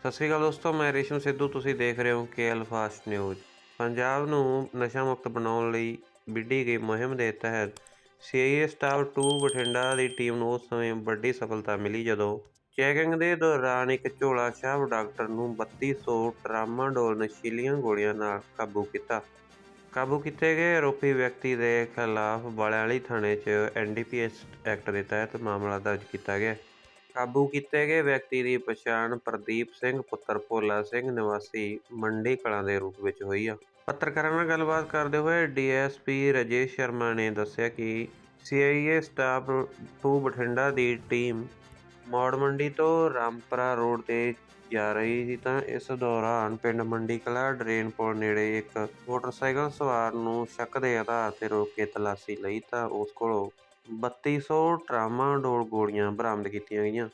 ਸਤਿ ਸ਼੍ਰੀ ਅਕਾਲ ਦੋਸਤੋ, ਮੈਂ ਰੇਸ਼ਮ ਸਿੱਧੂ, ਤੁਸੀਂ ਦੇਖ ਰਹੇ ਹੋ ਕੇਐਲ ਫਾਸਟ ਨਿਊਜ਼। ਪੰਜਾਬ ਨੂੰ ਨਸ਼ਾ ਮੁਕਤ ਬਣਾਉਣ ਲਈ ਵਿੱਢੀ ਗਈ ਮੁਹਿੰਮ ਦੇ ਤਹਿਤ ਸੀਆਈਏ ਸਟਾਫ 2 ਬਠਿੰਡਾ ਦੀ ਟੀਮ ਨੂੰ ਉਸ ਸਮੇਂ ਵੱਡੀ ਸਫਲਤਾ ਮਿਲੀ ਜਦੋਂ ਚੈਕਿੰਗ ਦੇ ਦੌਰਾਨ ਇੱਕ ਝੋਲਾ ਸ਼ਾਹ ਡਾਕਟਰ ਨੂੰ 3200 ਟਰਾਮਾਡੋਲ ਨਸ਼ੀਲੀਆਂ ਗੋਲੀਆਂ ਨਾਲ ਕਾਬੂ ਕੀਤਾ। ਕਾਬੂ ਕੀਤੇ ਗਏ ਆਰੋਪੀ ਵਿਅਕਤੀ ਦੇ ਖਿਲਾਫ ਵਾਲਿਆਲੀ ਥਾਣੇ 'ਚ ਐਨਡੀਪੀਐਸ ਐਕਟ ਦੇ ਤਹਿਤ ਮਾਮਲਾ ਦਰਜ ਕੀਤਾ ਗਿਆ। ਕਾਬੂ ਕੀਤੇ ਗਏ ਵਿਅਕਤੀ ਦੀ ਪਛਾਣ ਪ੍ਰਦੀਪ ਸਿੰਘ, ਪੁੱਤਰ ਭੋਲਾ ਸਿੰਘ, ਨਿਵਾਸੀ ਮੰਡੀ ਕਲਾਂ ਦੇ ਰੂਪ ਵਿੱਚ ਹੋਈ ਆ। ਪੱਤਰਕਾਰਾਂ ਨਾਲ ਗੱਲਬਾਤ ਕਰਦੇ ਹੋਏ ਡੀਐਸਪੀ ਰਜੇਸ਼ ਸ਼ਰਮਾ ਨੇ ਦੱਸਿਆ ਕਿ ਸੀਆਈਏ ਸਟਾਫ ਟੂ ਬਠਿੰਡਾ ਦੀ ਟੀਮ ਮੌੜ ਮੰਡੀ ਤੋਂ ਰਾਮਪਰਾ ਰੋਡ ਤੇ ਜਾ ਰਹੀ ਸੀ ਤਾਂ ਇਸ ਦੌਰਾਨ ਪਿੰਡ ਮੰਡੀ ਕਲਾ ਡਰੇਨ ਪੁਲ ਨੇੜੇ ਇੱਕ ਮੋਟਰਸਾਈਕਲ ਸਵਾਰ ਨੂੰ ਸ਼ੱਕ ਦੇ ਆਧਾਰ ਤੇ ਰੋਕ ਕੇ ਤਲਾਸ਼ੀ ਲਈ ਤਾਂ ਉਸ ਕੋਲੋਂ ਬੱਤੀ ਸੌ ਟਰਾਮਾਡੋਲ ਗੋਲੀਆਂ ਬਰਾਮਦ ਕੀਤੀਆਂ ਗਈਆਂ।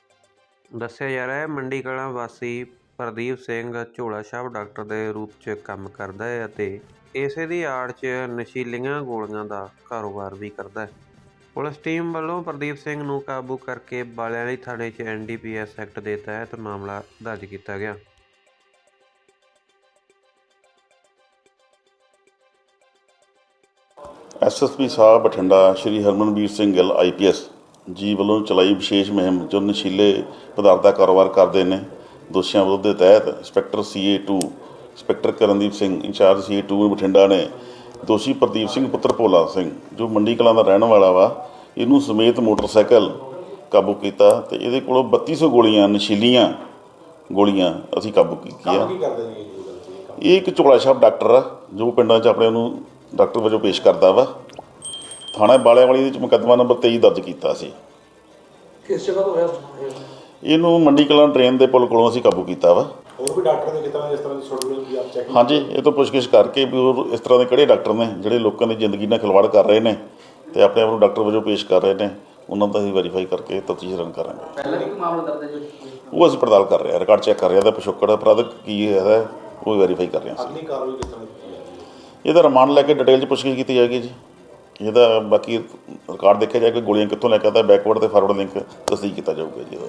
ਦੱਸਿਆ ਜਾ ਰਿਹਾ ਹੈ ਮੰਡੀ ਕਲਾਂ ਵਾਸੀ ਪ੍ਰਦੀਪ ਸਿੰਘ ਝੋਲਾ ਛਾਪ ਡਾਕਟਰ ਦੇ ਰੂਪ 'ਚ ਕੰਮ ਕਰਦਾ ਹੈ ਅਤੇ ਇਸੇ ਦੀ ਆੜ 'ਚ ਨਸ਼ੀਲੀਆਂ ਗੋਲੀਆਂ ਦਾ ਕਾਰੋਬਾਰ ਵੀ ਕਰਦਾ ਹੈ। ਪੁਲਿਸ ਟੀਮ ਵੱਲੋਂ ਪ੍ਰਦੀਪ ਸਿੰਘ ਨੂੰ ਕਾਬੂ ਕਰਕੇ ਬਾਲਿਆਲੀ ਥਾਣੇ 'ਚ ਐਨਡੀਪੀਐਸ ਐਕਟ ਦੇ ਤਹਿਤ ਮਾਮਲਾ ਦਰਜ ਕੀਤਾ ਗਿਆ। ਐਸਐਸਪੀ ਸਾਹਿਬ ਬਠਿੰਡਾ ਸ਼੍ਰੀ ਹਰਮਨਵੀਰ ਸਿੰਘ ਗਿੱਲ ਆਈਪੀਐਸ ਜੀ ਵੱਲੋਂ ਚਲਾਈ ਵਿਸ਼ੇਸ਼ ਮੁਹਿੰਮ ਜੋ ਨਸ਼ੀਲੇ ਪਦਾਰਥ ਦਾ ਕਾਰੋਬਾਰ ਕਰਦੇ ਨੇ। ਦੋਸ਼ੀਆਂ ਵਿਰੁੱਧ ਦੇ ਤਹਿਤ inspector ਸੀਏ2 inspector Karandeep Singh incharge ਸੀਏ2 Bathinda ਨੇ। ਦੋਸ਼ੀ ਪ੍ਰਦੀਪ ਸਿੰਘ ਪੁੱਤਰ ਭੋਲਾ ਸਿੰਘ ਜੋ ਮੰਡੀ ਕਲਾਂ ਦਾ ਰਹਿਣ ਵਾਲਾ ਵਾ ਇਹਨੂੰ ਸਮੇਤ ਮੋਟਰਸਾਈਕਲ ਕਾਬੂ ਕੀਤਾ ਤੇ ਇਹਦੇ ਕੋਲੋਂ 3200 ਗੋਲੀਆਂ ਨਸ਼ੀਲੀਆਂ ਗੋਲੀਆਂ ਅਸੀਂ ਕਾਬੂ ਕੀਤੀਆਂ। ਇਹ ਇੱਕ ਝੋਲਾ ਛਾਪ ਡਾਕਟਰ ਆ ਜੋ ਪਿੰਡਾਂ 'ਚ ਆਪਣੇ ਨੂੰ ਡਾਕਟਰ ਵਜੋਂ ਪੇਸ਼ ਕਰਦਾ ਵਾ। ਥਾਣਾ ਬਾਲਿਆਵਾਲੀ ਦੇ ਵਿੱਚ ਮੁਕੱਦਮਾ ਨੰਬਰ 23 ਦਰਜ ਕੀਤਾ ਸੀ। ਕਿਸ ਜਗ੍ਹਾ ਤੋਂ ਹੋਇਆ ਇਹ? ਇਹਨੂੰ ਮੰਡੀ ਕਲਾਂ ਟ੍ਰੇਨ ਦੇ ਪੁਲ ਕੋਲੋਂ ਅਸੀਂ ਕਾਬੂ ਕੀਤਾ ਵਾ। ਹੋਰ ਵੀ ਡਾਕਟਰ ਨੇ ਕਿਤਨਾ ਇਸ ਤਰ੍ਹਾਂ ਦੀ ਛੋਟੀ ਜਿਹੀ ਆਪ ਚੈੱਕ ਹਾਂਜੀ ਇਹ ਤੋਂ ਪੁੱਛਗਿੱਛ ਕਰਕੇ ਵੀ ਉਹ ਇਸ ਤਰ੍ਹਾਂ ਦੇ ਕਿਹੜੇ ਡਾਕਟਰ ਨੇ ਜਿਹੜੇ ਲੋਕਾਂ ਦੀ ਜ਼ਿੰਦਗੀ ਨਾਲ ਖਿਲਵਾੜ ਕਰ ਰਹੇ ਨੇ ਤੇ ਆਪਣੇ ਆਪ ਨੂੰ ਡਾਕਟਰ ਵਜੋਂ ਪੇਸ਼ ਕਰ ਰਹੇ ਨੇ ਉਹਨਾਂ ਦਾ ਅਸੀਂ ਵੈਰੀਫਾਈ ਕਰਕੇ ਤਫਤੀਸ਼ ਰਨ ਕਰਾਂਗੇ। ਪਹਿਲਾਂ ਵੀ ਕੋਈ ਮਾਮਲਾ ਦਰਜ ਹੈ ਉਹ ਅਸੀਂ ਪੜਤਾਲ ਕਰ ਰਹੇ ਹਾਂ ਰਿਕਾਰਡ ਚੈੱਕ ਕਰ ਰਹੇ ਹਾਂ ਦਾ ਪਿਛੋਕੜ ਅਪਰਾਧਕ ਕੀ ਹੈ ਉਹ ਵੈਰੀਫਾਈ ਕਰ ਰਹੇ ਹਾਂ ਅਸੀਂ। ਅਗਲੀ ਕਾਰਵਾਈ ਕਿਸ ਤਰ੍ਹਾਂ ਦੀ ਕੀਤੀ ਇਹਦਾ ਰਿਮਾਂਡ ਲੈ ਕੇ ਡਿਟੇਲ ਚ ਪੁੱਛਗਿੱਛ ਕੀਤੀ ਜਾਏਗੀ ਜੀ। ਇਹਦਾ ਬਾਕੀ ਰਿਕਾਰਡ ਦੇਖਿਆ ਜਾਏਗਾ ਗੋਲੀਆਂ ਕਿੱਥੋਂ ਲੈ ਕੇ ਆਉਂਦਾ ਬੈਕਵਰਡ ਤੇ ਫਾਰਵਰਡ ਲਿੰਕ ਤਸਦੀਕ ਕੀਤਾ ਜਾਊਗਾ ਜੀ ਇਹਦਾ।